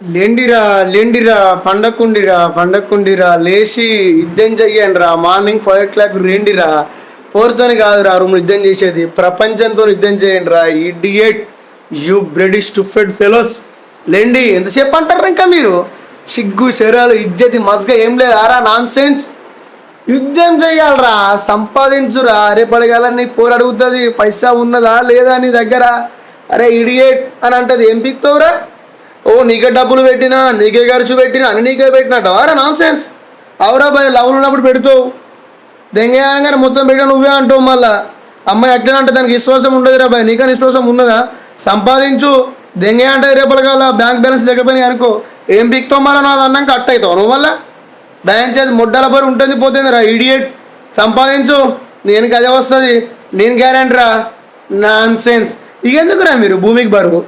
లేండిరా లేండిరా పండకుండిరా పండకుండిరా లేచి యుద్ధం చెయ్యండిరా. మార్నింగ్ ఫైవ్ ఓ క్లాక్ రేండిరా పోరుతోని కాదురా రూమ్ యుద్ధం చేసేది. ప్రపంచంతో యుద్ధం చేయండిరా. Idiot you bread stuffed fellows. లేండి ఎంతసేపు అంటారు ఇంకా మీరు? సిగ్గు శరీరాలు ఇజ్జతి మస్గా ఏం లేదు. ఆరా నాన్ సెన్స్ యుద్ధం చేయాలరా సంపాదించురా. రేపటిగల నీ పోరాడుగుతుంది పైసా ఉన్నదా లేదా నీ దగ్గర? అరే ఇడియట్ అని అంటది. ఏం పిక్తావురా? నీకే డబ్బులు పెట్టినా నీకే ఖర్చు పెట్టినా అని నీకే పెట్టినట్టు అవరా నాన్ సెన్స్ అవురా భయ లవ్లు ఉన్నప్పుడు పెడుతావు. దెంగేయంగానే మొత్తం పెట్టిన నువ్వే అంటావు మళ్ళా. అమ్మాయి అట్లనే అంటే దానికి విశ్వాసం ఉండదురా బాయ్ నీకని విశ్వాసం ఉన్నదా? సంపాదించు. దెంగే అంటే రేపటికల్లా బ్యాంక్ బ్యాలెన్స్ లేకపోయినా అనుకో ఏం పిక్తో మళ్ళీ నాది అన్నాక కట్ అవుతావు నువ్వు వల్ల బ్యాంక్ చేసి ముడ్డల పరి ఉంటుంది పోతుంది రా ఇడియట్ సంపాదించు. నేను అదే వస్తుంది నేను గ్యారంటీ రా. నాన్ సెన్స్ ఇకెందుకురా మీరు భూమికి బరువు?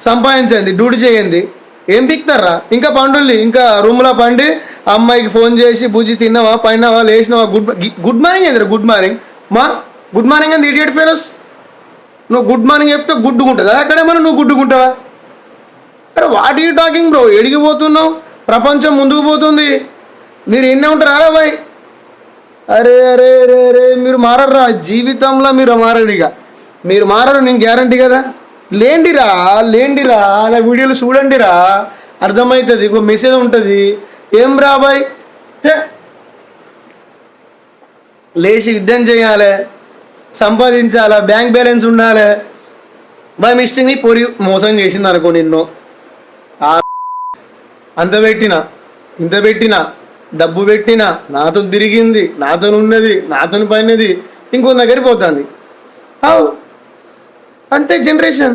సంపాదించండి డ్యూటీ చేయండి. ఏం పిక్తారా ఇంకా పండుల్ని ఇంకా రూమ్లో పండి అమ్మాయికి ఫోన్ చేసి బుజ్జి తిన్నావా పైనవా లేచినావా గుడ్ గుడ్ మార్నింగ్ ఏందిరా గుడ్ మార్నింగ్? మా గుడ్ మార్నింగ్ అంది ఇడియట్ ఫెలోస్ నువ్వు గుడ్ మార్నింగ్ చెప్తే గుడ్డుకుంటుందా అక్కడేమన్నా నువ్వు గుడ్డుకుంటావా అరే వాట్ యూ టాకింగ్ బ్రో ఎడిగిపోతున్నావు ప్రపంచం ముందుకు పోతుంది. మీరు ఎన్నే ఉంటారా బాయ్? అరే అరే అరే అరే మీరు మారర్రా జీవితంలో మీరు మారరు ఇక. మీరు మారరు నేను గ్యారంటీ కదా. లేండిరా లేండిరా నా వీడియోలు చూడండిరా. అర్థమవుతుంది ఒక మెసేజ్ ఉంటుంది. ఏం రా బాయ్? లేచి యుద్ధం చేయాలి సంపాదించాలి బ్యాంక్ బ్యాలెన్స్ ఉండాలి. బై మిస్టేక్ని పొరి మోసం చేసింది అనుకో నిన్ను. అంత పెట్టిన ఇంత పెట్టిన డబ్బు పెట్టిన నాతో తిరిగింది నాతో ఉన్నది నాతో పైనది ఇంకో దగ్గరికి పోతుంది. అవు అంతే జనరేషన్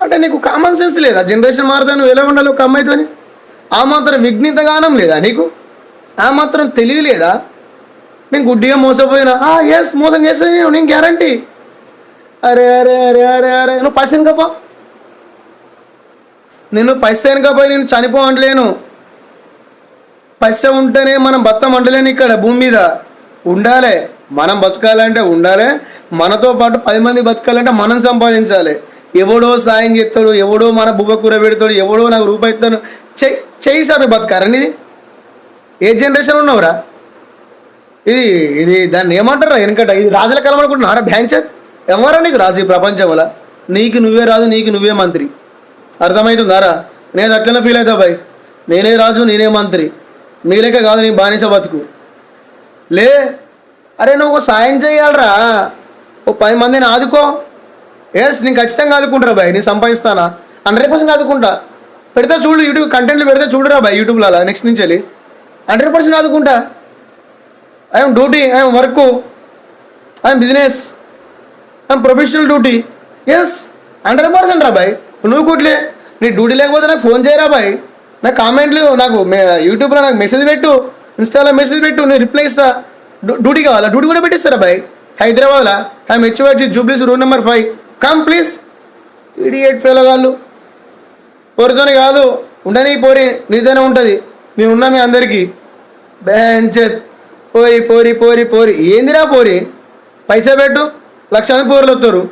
అంటే నీకు కామన్ సెన్స్ లేదా? జనరేషన్ మారుతా నువ్వు ఎలా ఉండాలి ఒక అమ్మాయితోని? ఆ మాత్రం విఘ్నితగానం లేదా నీకు? ఆ మాత్రం తెలియలేదా నేను గుడ్డిగా మోసపోయినా. ఎస్ మోసం చేస్తుంది నేను నేను గ్యారంటీ అరే అరే అరే అరే అరే నువ్వు పైసలు కప్ప నేను పైసా వెనకపోయి నేను చనిపో అంటలేను పైస ఉంటేనే మనం బతం అంటలేను ఇక్కడ భూమి మీద. ఉండాలి. మనం బతకాలంటే ఉండాలి. మనతో పాటు పది మంది బతకాలంటే మనం సంపాదించాలి. ఎవడో సాయం చేస్తాడు ఎవడో మన బువ్వ కూర పెడతాడు ఎవడో నాకు రూపాయి ఇస్తాను చెయ్యి చెయ్యి సార్ బతకారండి ఇది ఏ జనరేషన్ ఉన్నావురా? ఇది ఇది దాన్ని ఏమంటారా వెనకట? ఇది రాజుల కాలం అనుకుంటున్నారా బ్యాంచ్ ఎవరా నీకు రాజు ఈ ప్రపంచం వల్ల? నీకు నువ్వే రాజు నీకు నువ్వే మంత్రి. అర్థమవుతుందారా నేను అట్లనే ఫీల్ అవుతా బాయ్. నేనే రాజు నేనే మంత్రి. మీ లెక్క కాదు నీ బానిస బతుకు. లే అరే నువ్వు సాయం చేయాలరా. ఓ పది మందిని ఆదుకో. ఎస్ నేను ఖచ్చితంగా ఆదుకుంటారా బాయ్ నేను సంపాదిస్తానా? Hundred percent ఆదుకుంటా. పెడితే చూడు యూట్యూబ్ కంటెంట్లు పెడితే చూడురా బాయ్ యూట్యూబ్లో అలా నెక్స్ట్ నుంచి వెళ్ళి. Hundred percent ఆదుకుంటా. I'm duty I'm work I'm business I'm professional duty is hundred percent రా బాయ్. నువ్వు కుట్లే నీ డ్యూటీ లేకపోతే నాకు ఫోన్ చేయరా బాయ్? నాకు కామెంట్లు నాకు యూట్యూబ్లో నాకు మెసేజ్ పెట్టు ఇన్స్టాలో మెసేజ్ పెట్టు నేను రిప్లై ఇస్తా. డ్యూటీ కావాలా? డ్యూటీ కూడా పెట్టిస్తారా బాయ్? హైదరాబాద్లో? I'm H O H Jubilee's room number five. Come please. Idiot fellow వాళ్ళు పోరితోని కాదు ఉండని పోరి నీతోనే ఉంటుంది. నేను ఉన్నా మీ అందరికీ. బెంచెత్. పోరి పోరి పోరి పోరి. ఏందిరా పోరి? పైసా పెట్టు. లక్ష మంది పోర్లు వస్తారు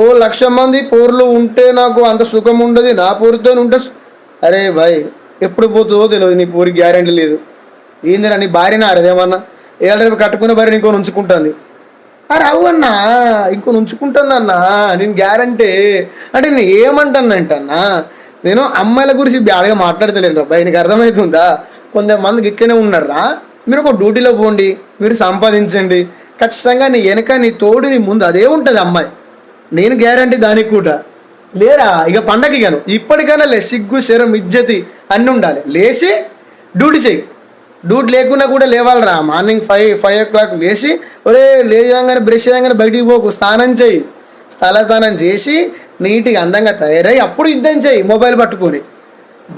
ఓ లక్ష మంది పోర్లు ఉంటే నాకు అంత సుఖం ఉండదు. నా పోరుతో ఉంటే అరే భాయ్ ఎప్పుడు పోతుందో తెలియదు నీ పోరి గ్యారెంటీ లేదు. ఏందిరా నీ భార్యనా అదేమన్నా ఏళ్ళ రేపు కట్టుకున్న భార్య నీకు ఉంచుకుంటుంది? రావు అన్నా ఇంకో ఉంచుకుంటుందన్నా నేను గ్యారంటీ అంటే నేను ఏమంటానంటన్నా నేను అమ్మాయిల గురించి బ్యాడ్గా మాట్లాడతలేను రా నీకు అర్థమవుతుందా కొంతమందికి ఇట్లనే ఉన్నారా మీరు ఒక డ్యూటీలో పోండి మీరు సంపాదించండి. ఖచ్చితంగా నీ వెనక నీ తోడు నీ ముందు అదే ఉంటుంది అమ్మాయి. నేను గ్యారంటీ దానికి కూడా. లేరా ఇక పండగ గాను ఇప్పటికైనా లే సిగ్గు శరం ఇజ్జతి అన్నీ ఉండాలి. లేచి డ్యూటీ చేయి. డ్యూట్ లేకున్నా కూడా లేవాలరా. Morning five five o'clock లేచి ఒరే లేవగానే బ్రష్ చేయగానే బయటికి పోకు స్నానం చేయి. తల స్నానం చేసి నీట్గా అందంగా తయారై అప్పుడు యుద్ధం చేయి మొబైల్ పట్టుకొని.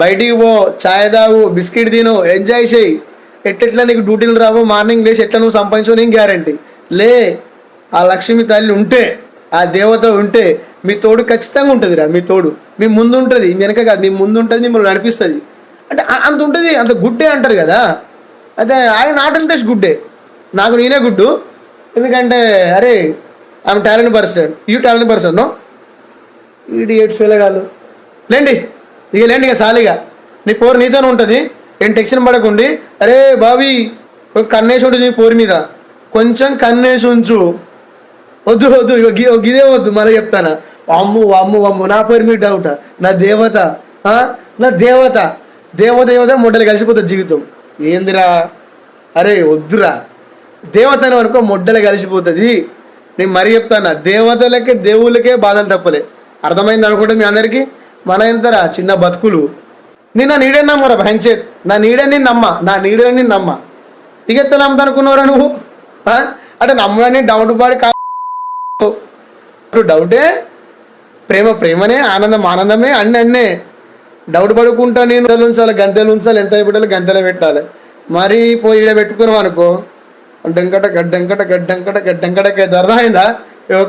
బయటికి పో ఛాయ్ తాగు బిస్కెట్ తిను ఎంజాయ్ చేయి. ఎట్టెట్లా నీకు డ్యూటీలు రావు? మార్నింగ్ లేచి ఎట్లా నువ్వు సంపాదించు నేను గ్యారంటీ లే ఆ లక్ష్మి తల్లి ఉంటే ఆ దేవత ఉంటే మీ తోడు ఖచ్చితంగా ఉంటుందిరా మీ తోడు. మీ ముందు ఉంటుంది మీ వెనక కాదు మీ ముందు ఉంటుంది మిమ్మల్ని నడిపిస్తుంది. అంటే అంత ఉంటుంది అంత గుడ్డే అంటారు కదా. అదే ఆయన నాట్ ఇంట్రెస్ట్ గుడ్డే. నాకు నేనే గుడ్డు. ఎందుకంటే అరే I'm talent person you talent person no fail కాదు లేండి. ఇక లేండి ఇక సాలిగా. నీ పోరు నీతోనే ఉంటుంది. ఏం టెన్షన్ పడకుండి అరే బావి కన్నేసి ఉంటుంది నీ పోరు మీద. కొంచెం కన్నేసి ఉంచు. వద్దు వద్దు గిదే వద్దు మళ్ళీ చెప్తాను. అమ్ము అమ్ము అమ్ము నా పేరు మీద డౌట్ నా దేవత? నా దేవత. దేవదేవత మొడ్డలు కలిసిపోతుంది జీవితం. ఏందిరా? అరే వద్దురా. దేవతను అనుకో వరకు మొడ్డలు కలిసిపోతుంది. నేను మరీ చెప్తాను దేవతలకే దేవుళ్ళకే బాధలు తప్పలే. అర్థమైంది అనుకుంటే మీ అందరికీ? మన ఎంతరా? చిన్న బతుకులు. నేను నా నీడని నమ్మరా భయంచేత్ నా నీడని నమ్మ నా నీడని నమ్మ. ఇక ఎత్త అనుకున్నావురా నువ్వు? అంటే నమ్మని డౌట్ పాడి కా ఇప్పుడు డౌటే ప్రేమ ప్రేమనే ఆనందం ఆనందమే అన్నీ అన్నే. డౌట్ పడుకుంటా నేను గంటలు ఉంచాలి గంటలు ఉంచాలి ఎంత పెట్టాలి గంతెలో పెట్టాలి. మరీ పోయి ఈడ పెట్టుకున్నాం అనుకో డెంకట గడ్డంకట గడ్డంకట గడ్డంకట ధర అయిందా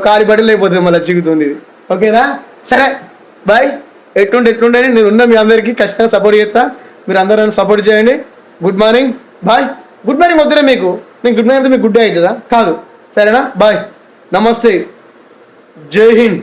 కాలి బట్టలు లేకపోతే మళ్ళీ చిగుతుంది ఇది. ఓకేనా? సరే బాయ్. ఎట్టుండి ఎట్టుండే నేను ఉన్న మీ అందరికీ ఖచ్చితంగా సపోర్ట్ చేస్తా. మీరు అందరూ నన్ను సపోర్ట్ చేయండి. Good morning boy. Good morning వద్దులే మీకు. నేను గుడ్ మార్నింగ్ అయితే మీకు గుడ్ డే అవుతుందా? కాదు. సరేనా? బాయ్. నమస్తే. జై హింద్.